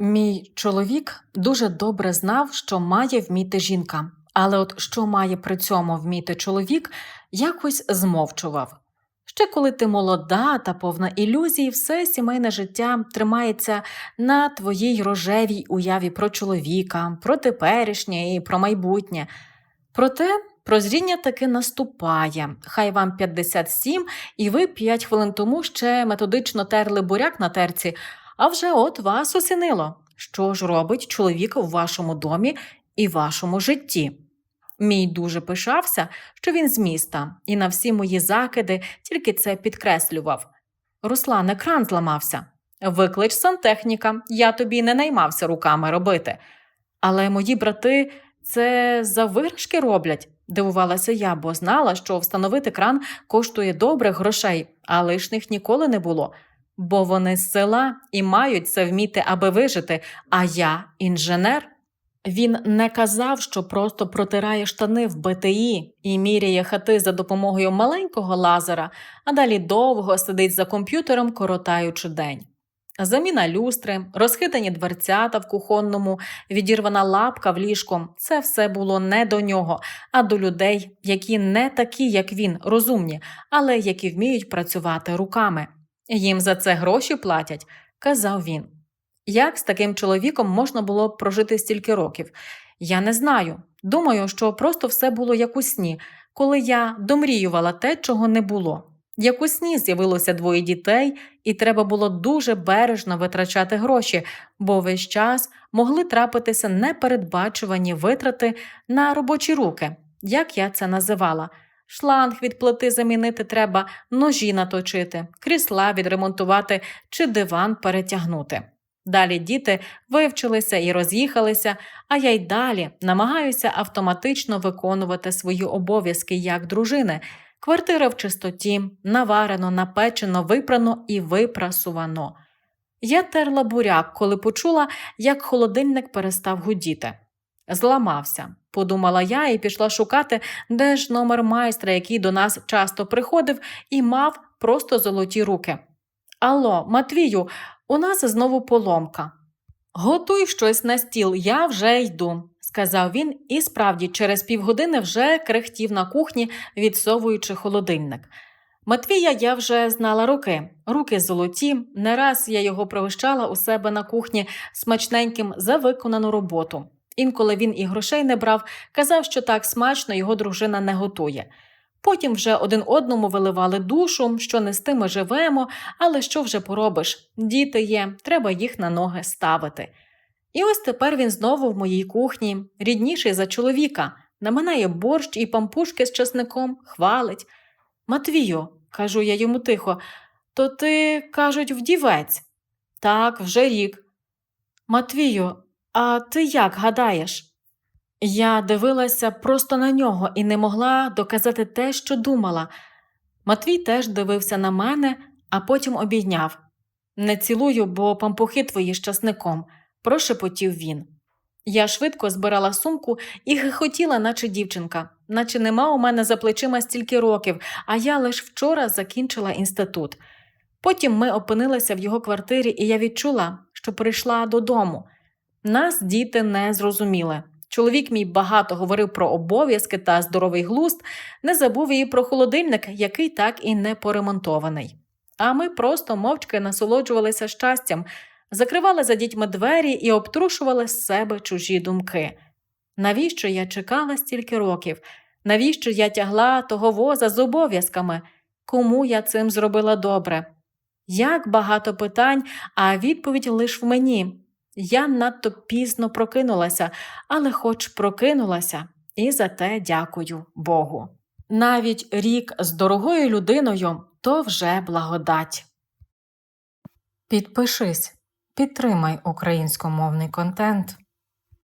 Мій чоловік дуже добре знав, що має вміти жінка, але от що має при цьому вміти чоловік, якось змовчував. Ще коли ти молода та повна ілюзій, все сімейне життя тримається на твоїй рожевій уяві про чоловіка, про теперішнє і про майбутнє. Проте прозріння таки наступає. Хай вам 57, і ви 5 хвилин тому ще методично терли буряк на терці, а вже от вас осінило. Що ж робить чоловік в вашому домі і вашому житті? Мій дуже пишався, що він з міста, і на всі мої закиди тільки це підкреслював. Руслан, екран зламався. Виклич сантехніка, я тобі не наймався руками робити. Але мої брати це за виграшки роблять, дивувалася я, бо знала, що встановити кран коштує добрих грошей, а лишних ніколи не було. Бо вони з села і мають це вміти, аби вижити, а я інженер. Він не казав, що просто протирає штани в БТІ і міряє хати за допомогою маленького лазера, а далі довго сидить за комп'ютером, коротаючи день. Заміна люстри, розхитані дверцята в кухонному, відірвана лапка в ліжку – це все було не до нього, а до людей, які не такі, як він, розумні, але які вміють працювати руками. Їм за це гроші платять, казав він. Як з таким чоловіком можна було б прожити стільки років? Я не знаю. Думаю, що просто все було як у сні, коли я домріювала те, чого не було. Як у сні з'явилося двоє дітей, і треба було дуже бережно витрачати гроші, бо весь час могли трапитися непередбачувані витрати на робочі руки, як я це називала. Шланг від плити замінити треба, ножі наточити, крісла відремонтувати чи диван перетягнути. Далі діти вивчилися і роз'їхалися, а я й далі намагаюся автоматично виконувати свої обов'язки як дружини. Квартира в чистоті, наварено, напечено, випрано і випрасувано. Я терла буряк, коли почула, як холодильник перестав гудіти. Зламався, подумала я і пішла шукати, де ж номер майстра, який до нас часто приходив і мав просто золоті руки. Алло, Матвію, у нас знову поломка. Готуй щось на стіл, я вже йду, сказав він, і справді через півгодини вже крехтів на кухні, відсовуючи холодильник. Матвія я вже знала руки, руки золоті. Не раз я його провищала у себе на кухні смачненьким за виконану роботу. Інколи він і грошей не брав, казав, що так смачно його дружина не готує. Потім вже один одному виливали душу, що не з тими живемо, але що вже поробиш? Діти є, треба їх на ноги ставити. І ось тепер він знову в моїй кухні, рідніший за чоловіка, наминає борщ і пампушки з часником, хвалить. Матвію, кажу я йому тихо, то ти, кажуть, вдівець. Так, вже рік. Матвію, а ти як гадаєш? Я дивилася просто на нього і не могла доказати те, що думала. Матвій теж дивився на мене, а потім обійняв. Не цілую, бо пампухи твої з часником, прошепотів він. Я швидко збирала сумку і гихотіла, наче дівчинка, наче нема у мене за плечима стільки років, а я лише вчора закінчила інститут. Потім ми опинилися в його квартирі, і я відчула, що прийшла додому. Нас діти не зрозуміли. Чоловік мій багато говорив про обов'язки та здоровий глузд, не забув і про холодильник, який так і не поремонтований. А ми просто мовчки насолоджувалися щастям, закривали за дітьми двері і обтрушували з себе чужі думки. Навіщо я чекала стільки років? Навіщо я тягла того воза з обов'язками? Кому я цим зробила добре? Як багато питань, а відповідь лиш в мені. Я надто пізно прокинулася, але хоч прокинулася, і за те дякую Богу. Навіть рік з дорогою людиною то вже благодать. Підпишись, підтримай українськомовний контент.